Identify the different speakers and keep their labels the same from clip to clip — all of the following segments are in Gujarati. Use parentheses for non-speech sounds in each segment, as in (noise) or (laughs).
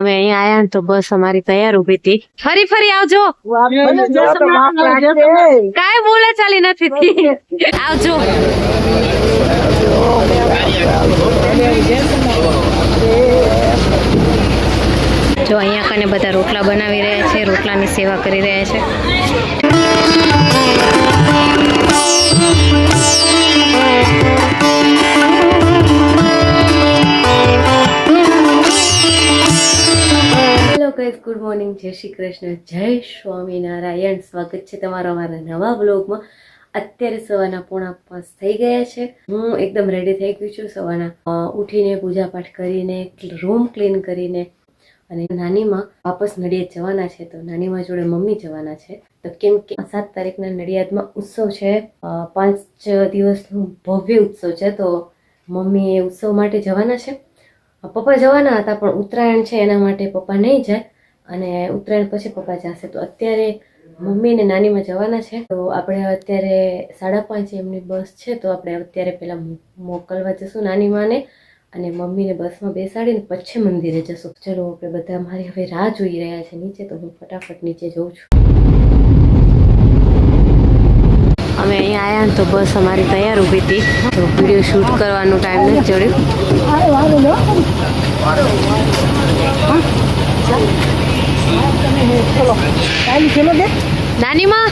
Speaker 1: અમે અહીંયા આયા ને તો બસ અમારી તૈયાર ઊભી હતી. ફરી ફરી આવજો. કાય બોલે ચાલી નથી આવજો. જો અહીંયા કને બધા રોટલા બનાવી રહ્યા છે રોટલાની સેવા કરી રહ્યા છે. ગુડ મોર્નિંગ જય શ્રી કૃષ્ણ, જય સ્વામિનારાયણ. સ્વાગત છે તમારા અમારા નવા બ્લોગમાં અત્યારે સવારના પોણા પાંચ થઈ ગયા છે. હું એકદમ રેડી થઈ ગઈ છું સવારના ઉઠીને પૂજાપાઠ કરીને રૂમ ક્લીન કરીને. અને નાનીમાં વાપસ નડિયાદ જવાના છે, તો નાનીમાં જોડે મમ્મી જવાના છે. તો કેમ કે સાત તારીખના નડિયાદમાં ઉત્સવ છે. પાંચ દિવસનું ભવ્ય ઉત્સવ છે, તો મમ્મી એ ઉત્સવ માટે જવાના છે. પપ્પા જવાના હતા, પણ ઉત્તરાયણ છે, એના માટે પપ્પા નહીં જાય. અને ઉત્તરાયણ પછી પપ્પા જશે તો અત્યારે મમ્મી ને નાનીમાં જવાના છે. તો આપણે અત્યારે સાડા પાંચે એમની બસ છે તો આપણે અત્યારે પહેલાં મોકલવા જશું નાનીમાને અને મમ્મીને બસમાં બેસાડીને પછી મંદિરે જશું. ચલો આપણે બધા મારી હવે રાહ જોઈ રહ્યા છે નીચે તો હું ફટાફટ નીચે જઉં છું. અમે અહીંયા આવ્યા તો બસ અમારી તૈયાર ઊભી હતી. તો વીડિયો શૂટ કરવાનો ટાઈમ નથી જડ્યો નાનીમાં?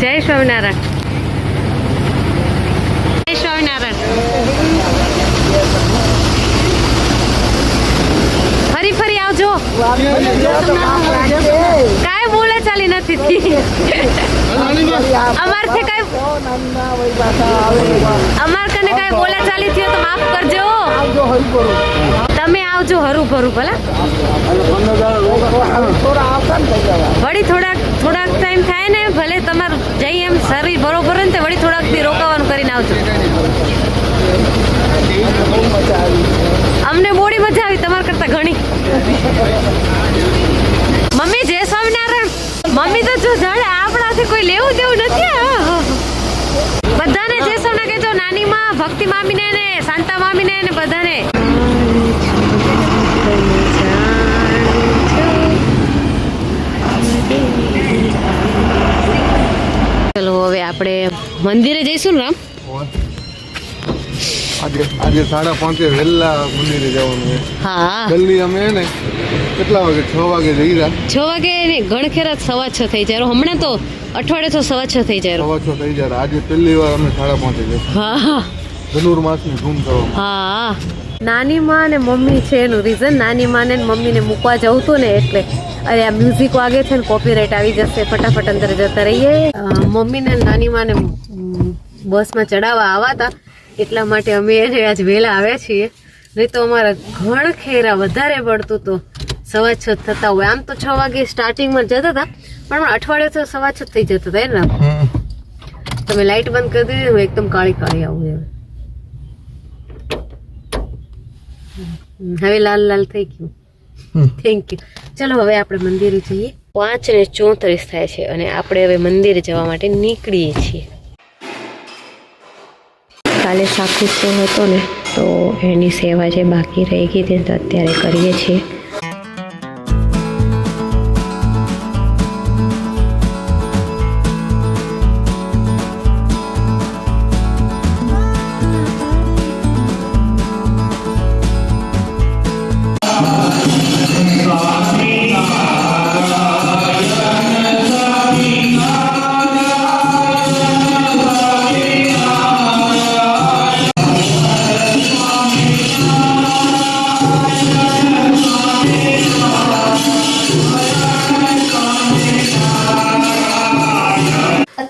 Speaker 1: જય સ્વામિનારાયણ. જય સ્વામિનારાયણ. ફરી ફરી આવજો. કાંઈ બોલે ચાલી નથી. થી. કઈ અમાર કને કઈ બોલે ચાલી થયો તો માફ કરજો. આવજો હરું ભરું ભલા. વળી થોડાક થોડાક ટાઈમ થાય ને, ભલે તમારું જઈ એમ શરીર બરોબર ને વળી થોડાકથી રોકાવાનું કરીને આવજો. અમને બોડી મજા આવી, તમારા કરતા ઘણી. મમ્મી, જય સ્વામિનારાયણ. મમ્મી તો જો જાણે આપણાથી કોઈ લેવું દેવું નથી બધાને જય સ્વામિનારાયણ કહેજો નાની માં ભક્તિ મામીને ને, શાંતા મામીને ને બધાને. ચલો હવે આપણે મંદિરે જઈશું ને રામ?
Speaker 2: આજે આજે સાડા પાંચે વહેલા મંદિરે જવાનું છે.
Speaker 1: હા.
Speaker 2: જલ્દી અમે ને કેટલા વાગે? છ વાગે જઈ રહ્યા.
Speaker 1: છ વાગે ને ગણખેરા સવા છ થઈ જાય. હમણાં તો અઠવાડિયે તો સવા છ થઈ જાય.
Speaker 2: સવા છ થઈ જાય. આજે પહેલી વાર અમે સાડા પાંચે જઈશું.
Speaker 1: હા
Speaker 2: ધનુર્માસની ધૂમ કરવામાં.
Speaker 1: હા. નાની માં અને મમ્મી છે એનું રીઝન નાની માં ને મમ્મીને મૂકવા જવું હતું ને એટલે. અરે આ મ્યુઝિક વાગે છે ને કોપીરાઇટ આવી જશે. ફટાફટ અંદર જતા રહીએ. મમ્મીને મમ્મી ને નાની માં ને બસમાં ચડાવવા આવ્યા હતા એટલા માટે અમે એને આજ વહેલા આવ્યા છીએ. નહીં તો અમારા ઘણ ખેરા વધારે પડતું તો સવા છ થતા હોય. આમ તો છ વાગે સ્ટાર્ટિંગમાં જતા હતા. પણ અઠવાડિયે તો સવા છ થઈ જતા હતા ને? તમે લાઇટ બંધ કરી દીધી હું એકદમ કાળી કાળી આવું એમ હવે લાલ લાલ થઈ ગયું. થેન્ક યુ ચલો હવે આપણે મંદિરે જઈએ. પાંચ ને ચોત્રીસ થાય છે અને આપણે હવે મંદિરે જવા માટે નીકળીએ છીએ. કાલે સાકુત્સવ હતો ને તો એની સેવા જે બાકી રહી ગઈ તો અત્યારે કરીએ છીએ.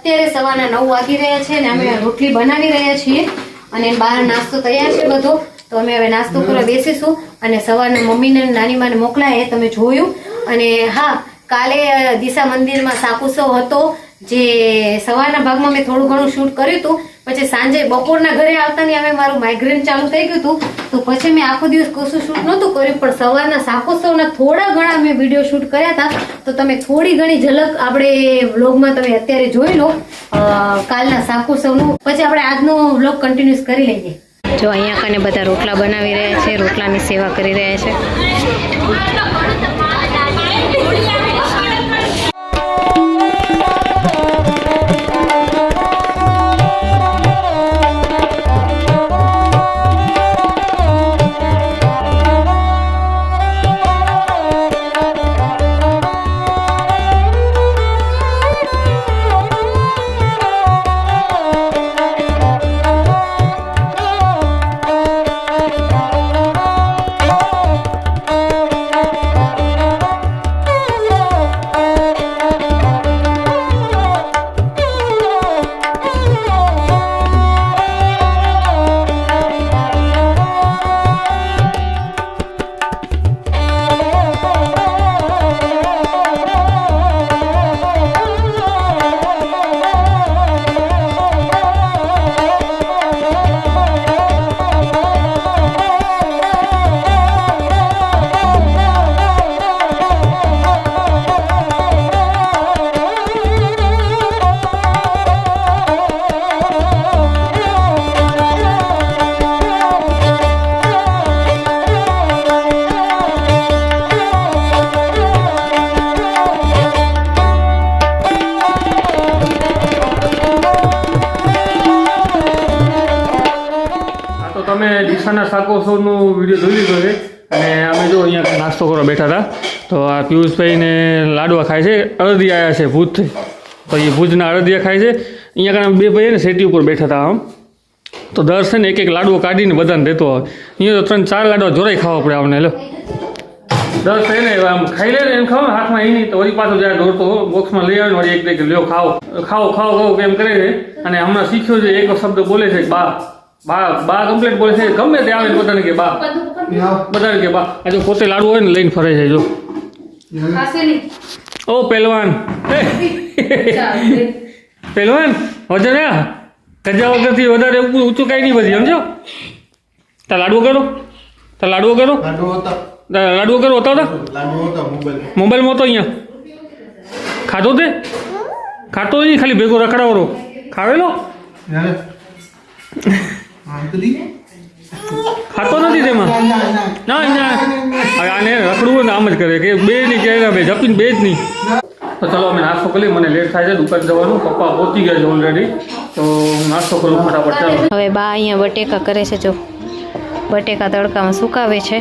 Speaker 1: અત્યારે સવારના નવ વાગી રહ્યા છે અને અમે રોટલી બનાવી રહ્યા છીએ અને બહાર નાસ્તો તૈયાર છે બધો. તો અમે હવે નાસ્તો કરવા બેસીશું અને સવારના મમ્મીને નાની માને મોકલાય એ તમે જોયું. અને હા, કાલે દિશા મંદિરમાં સાકુત્સવ હતો. જે સવારના ભાગમાં મેં થોડું ઘણું શૂટ કર્યું હતું, પછી સાંજે બપોરના ઘરે આવતાની હવે મારું માઇગ્રેન ચાલુ થઈ ગયું હતું, તો પછી મેં આખો દિવસ કશું શૂટ નહોતું કર્યું, પણ સવારના સાકોત્સવના થોડા ઘણા મેં વીડિયો શૂટ કર્યા હતા. તો તમે થોડી ઘણી ઝલક આપણે વ્લોગમાં તમે અત્યારે જોઈ લો. કાલના સાકોત્સવનું પછી આપણે આજનો વ્લોગ કન્ટિન્યુઅસ કરી લઈએ. જો અહીંયા કને બધા રોટલા બનાવી રહ્યા છે, રોટલાની સેવા કરી રહ્યા છે.
Speaker 3: તમે દિશાના શાકોત્સવનું વીડિયો જોઈ લીધો અને અમે જો અહીંયા નાસ્તો કરવા બેઠા હતા. તો આ પિયુષભાઈને લાડવા ખાય છે. અડધી આવ્યા છે ભૂજથી તો એ ભુજના અડદિયા ખાય છે. અહીંયા કારણે બે ભાઈ ને શેટી ઉપર બેઠા હતા આમ. તો દર છે ને એક એક લાડવો કાઢીને બધાને દેતો હોય અહીંયા તો ત્રણ ચાર લાડવા જોરાઈ ખાવા પડે અમને લો દર છે ને આમ ખાઈ લે એમ ખાવ હાથમાં એ નહીં તો વળી પાછો જાય દોડતો બોક્સમાં લઈ આવે વળી એક લ્યો ખાઓ. ખાઓ ખાઓ ખાઓ કેમ કરે છે. અને હમણાં શીખ્યો છે, એક શબ્દ બોલે છે, બા. બા બા કમ્પ્લેટ બોલે છે ગમે તે આવે બધાને કે બા. બધાને કે બા. આ જો પોતે લાડુ હોય ને લઈને ફરે છે જો. ઓ પહેલવાન એ, પહેલવાન વજન આ ગજા વગરથી વધારે ઊંચું કાંઈ નહીં બધી સમજો? તા લાડવો કરો. તા લાડવો કરો. લાડવો કરો હતા તા?
Speaker 2: લાડુ હતા મોબાઈલ
Speaker 3: મોબાઈલમાં તો અહીંયા. ખાધો તે? ખાતો નહીં ખાલી ભેગો રખડાવરો. ખાવેલો? ખાતો નથી તેમાં? ના ના હવે આને રખડવું ને આમ જ કરે કે બે ની કે બે જપીને બે જ નહીં તો ચલો અમે નાસ્તો કરી મને લેટ થાય છે દુકાન જવાનું. પપ્પા પહોંચી ગયા છે ઓલરેડી તો હું નાસ્તો કરું ફટાફટ ચાલો.
Speaker 1: હવે બા અહીંયા બટેકા કરે છે જો. બટેકા તડકામાં સુકાવે છે.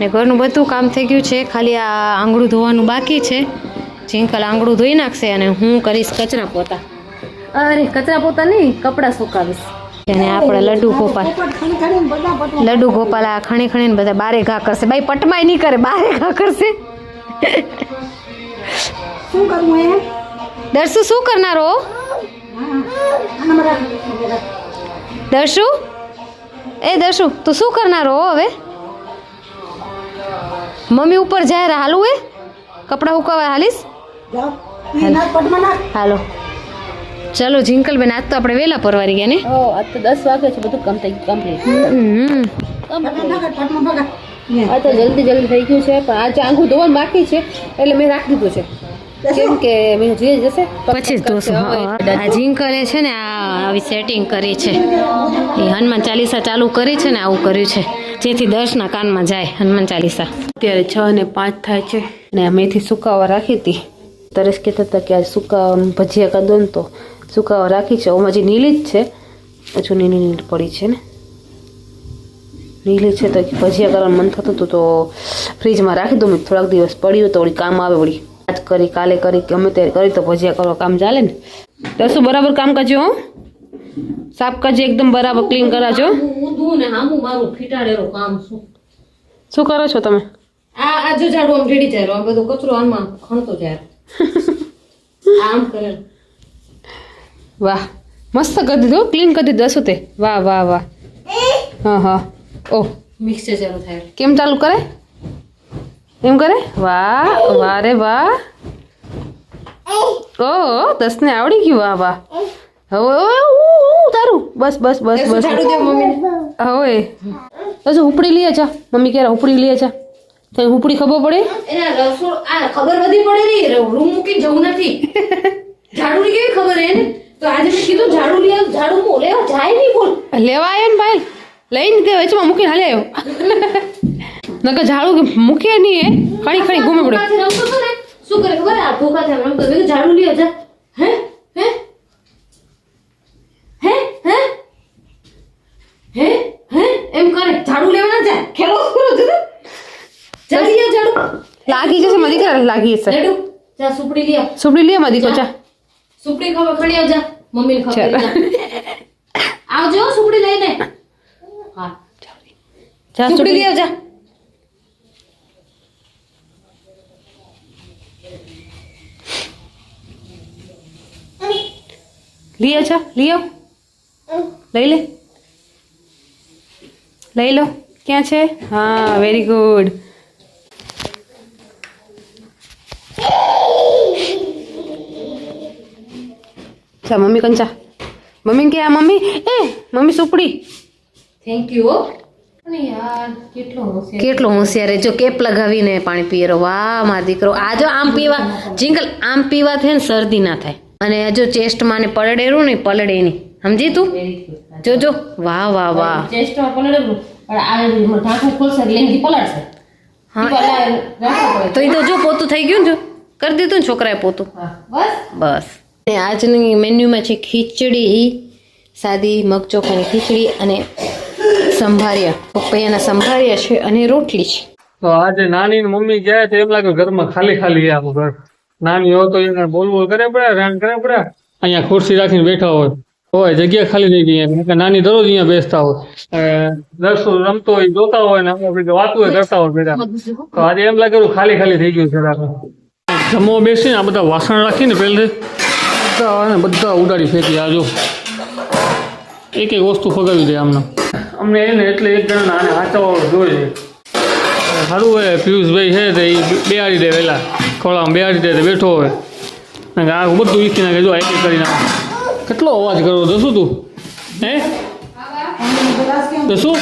Speaker 1: ને ઘરનું બધું કામ થઈ ગયું છે. ખાલી આ આંગળું ધોવાનું બાકી છે. જીંકલ આંગળું ધોઈ નાખશે અને હું કરીશ કચરા પોતા. અરે કચરા પોતા નહીં કપડાં સુકાવીશ. અને આપણે લડ્ડુ ગોપાલ લડ્ડુ ગોપાલ આ ખણી ખણીને બધા બારે ઘા કરશે. ભાઈ પટમાય નહીં કરે બારે ઘા કરશે.
Speaker 4: શું કરવું એ?
Speaker 1: દર્શુ શું કરનારો? દર્શુ? એ દર્શુ તું શું કરનારો હવે? મમ્મી ઉપર જાય હાલું એ કપડાં હુકાવા હાલીશ? હાલો. ચલો જિંકલ બેન આજ તો આપણે વહેલા પરવારી ગયા ને?
Speaker 5: ઓ આજ તો દસ વાગે છે બધું કમ થઈ કમ્પ્લીટ આ તો જલ્દી જલ્દી થઈ ગયું છે પણ આજે આંગું ધોવાનું બાકી છે એટલે મેં રાખી દીધું છે. કેમ કે મેં જોઈ જશે
Speaker 1: પછી જ ધોશું આ જિંકલે છે ને આ આવી સેટિંગ કરી છે. એ હનુમાન ચાલીસા ચાલુ કરી છે ને આવું કર્યું છે. જેથી દર્શના કાનમાં જાય હનુમાન ચાલીસા.
Speaker 5: અત્યારે છ ને પાંચ થાય છે અને આ મેથી સુકાવા રાખી હતી. તરસ કહેતા હતા કે આ સુકા ભજીયા કાદો ને તો. સુકાવા રાખી છે. ઓમાં હજી નીલી જ છે હજુ નીલી નીલી પડી છે ને. નીલી છે તો ભજીયા કરવાનું મન થતું હતું તો ફ્રીજમાં રાખી દઉં. મેં થોડાક દિવસ પડ્યું તો વળી કામ આવે વળી. આજ કરી કાલે કરી ગમે ત્યારે કરી તો ભજીયા કરવા કામ ચાલે ને. દસું બરાબર કામ કરજો હો. સાફ કરજે એકદમ બરાબર ક્લીન કરાજો.
Speaker 1: શું?
Speaker 5: શું કરો છો તમે?
Speaker 1: આ આ જો ઝાડુ આમ રેડી જાય આ બધો કચરો આમાં ખણતો જાય. (laughs) આમ કરે.
Speaker 5: વાહ. મસ્ત કરી દીધું ક્લીન કરી દીધું શું તે. વાહ વાહ વાહ. હા હા. ઓહ
Speaker 1: મિક્સર ચાલુ થાય.
Speaker 5: કેમ ચાલુ કરે? એમ કરે? વાહ વાહ રે વાહ. ઓ દસને આવડી ગયું. વાહ વાહ. હવે તારું. બસ બસ બસ બસ. હવે. બસ ઉપડી લઈએ જા. મમ્મી ક્યારે ઉપડી લઈએ જા. તને ઉપડી ખબર પડે?
Speaker 1: ખબર બધી પડે નહીં રૂમ મૂકીને જવું નથી. (laughs) ઝાડુની કેવી ખબર એને? તો આજે મેં કીધું ઝાડુ લઈ ઝાડુ મો લેવા જાય નહીં બોલ.
Speaker 5: લેવા આવ્યો ને ભાઈ. લઈને તે વચમાં મૂકીને હાલે આવ્યો નકર ઝાડુ મૂકે નહીં એ. ખણી ખણી ઘૂમે પડે.
Speaker 1: ધોકાથી રમતો હતો ને? શું કરે ખબર? આ ધોકાથી આમ રમતો. મેં ઝાડુ લ્યો જા હે? હે? હે? હે? હે? હે? એમ કરે. ઝાડુ લેવા ના જાય. ખેલો કરો જા લ્યો ઝાડુ.
Speaker 5: લાગી જશે મારી દીકરા લાગી જશે.
Speaker 1: જા સુપડી લ્યો
Speaker 5: સુપડી લે મારી દીકરો ચા
Speaker 1: સુપડી ખબર ખણી આવજા. મમ્મીને ખબર આવજો સુપડી લઈને. હા.
Speaker 5: જા
Speaker 1: સુપડી લઈ આવજા.
Speaker 5: લઈ આવ જા લઈ આવ. લઈ લે. લઈ લો. ક્યાં છે? હા વેરી ગુડ ચા મમ્મી કંચા મમ્મી કે આ મમ્મી? એ મમ્મી સુપડી.
Speaker 1: થેન્ક યુ કેટલો હોશિયાર.
Speaker 5: જો કેપ લગાવીને પાણી પીએ વાહ મારો દીકરો. આ જો આમ પીવા જિંગલ આમ પીવાથી ને શરદી ના થાય. અને જો ચેસ્ટમાં ને પલડેરું ને પલડે નહીં સમજી તું? જોજો જો વાહ વાહ વાહ.
Speaker 1: ચેસ્ટમાં પલડેરું પણ આ ઢાંકું ખોલશે એટલે એનાથી પલળશે.
Speaker 5: હા. તો એ તો જો પોતું થઈ ગયું ને જો. કરી દીધું ને છોકરાએ પોતું.
Speaker 1: બસ?
Speaker 5: બસ. ને આજની મેન્યુમાં છે ખીચડી, સાદી મગ ચોખાની ખીચડી અને સંભારિયા. પપૈયાના સંભારિયા છે અને રોટલી છે.
Speaker 3: તો આજે નાની મમ્મી ગયા તો એમ લાગે ઘરમાં ખાલી ખાલી આખું ઘર. નાની હોય તો એને બોલ બોલ કરે પડે રાન કરે પડે. અહીંયા ખુરશી રાખીને બેઠા હોય. હોય, જગ્યા ખાલી થઈ ગઈ નાની દરરોજ અહીંયા બેસતા હોય. દર્શો રમતો હોય, જોતા હોય ને આપણે વાતું હોય કરતા હોય બેટા. તો આજે એમ લાગે ખાલી ખાલી થઈ ગયું છે જમવા બેસીને આ બધા વાસણ રાખીને પહેલે બધા અને બધા ઉડાડી ફેંકી, આ જો. એક એક વસ્તુ ફગાવી દે આમને. અમને એને એટલે એક જણા આને હાચવવા જોઈએ સારું હોય પિયુષભાઈ છે તો એ બેહાડી દે વહેલા. ખોળામાં બેહાડી દે તો બેઠો હોય કે આ બધું વીખી નાખે, જો એક કરી નાખે. કેટલો અવાજ કરો તો શું તું? હે? તો શું?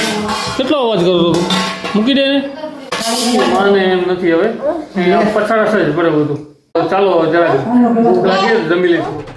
Speaker 3: કેટલો અવાજ કરો તો તું? મૂકી દે ને માને એમ નથી હવે. એ પછાડા છે જ બરાબર બધું. ચાલો જરા લાગી જમી લઈશું.